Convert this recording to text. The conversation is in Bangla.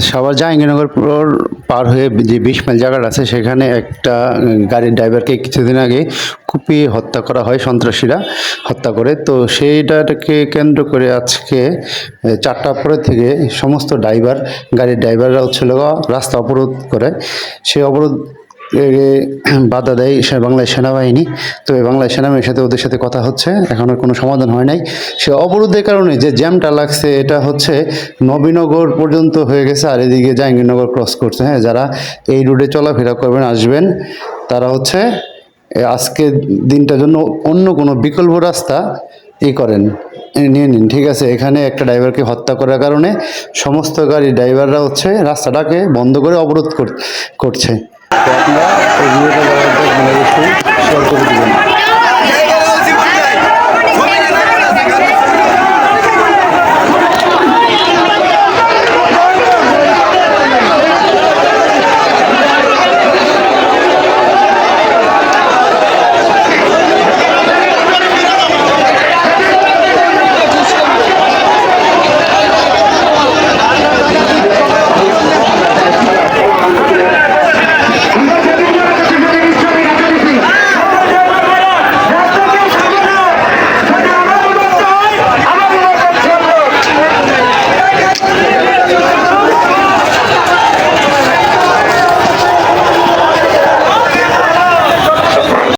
সবার জাহাঙ্গীরনগর পর- হয়ে যে বিশ মাইল জায়গাটা আছে, সেখানে একটা গাড়ির ড্রাইভারকে কিছুদিন আগে কুপিয়ে হত্যা করা হয় সন্ত্রাসীরা হত্যা করে। তো সেইটাকে কেন্দ্র করে আজকে চারটা পরে থেকে সমস্ত ড্রাইভার, গাড়ির ড্রাইভাররা হচ্ছিল রাস্তা অবরোধ করে। সেই অবরোধ বাধা দেয় সে বাংলাদেশ সেনাবাহিনী। তো এই বাংলাদেশ সেনাবাহিনীর সাথে ওদের সাথে কথা হচ্ছে এখনও কোনো সমাধান হয় নাই। সে অবরোধের কারণে যে জ্যামটা লাগছে, এটা হচ্ছে নবীনগর পর্যন্ত হয়ে গেছে, আর এদিকে জাহাঙ্গীরনগর ক্রস করছে। হ্যাঁ যারা এই রুটে চলাফেরা করবেন, আসবেন, তারা হচ্ছে আজকে দিনটার জন্য অন্য কোনো বিকল্প রাস্তা ই করেন নিয়ে নিন, ঠিক আছে? এখানে একটা ড্রাইভারকে হত্যা করার কারণে সমস্ত গাড়ি ড্রাইভাররা হচ্ছে রাস্তাটাকে বন্ধ করে অবরোধ কর- করছে। তো আপনারা এই ভিডিওটা যারা দেখবেন অবশ্যই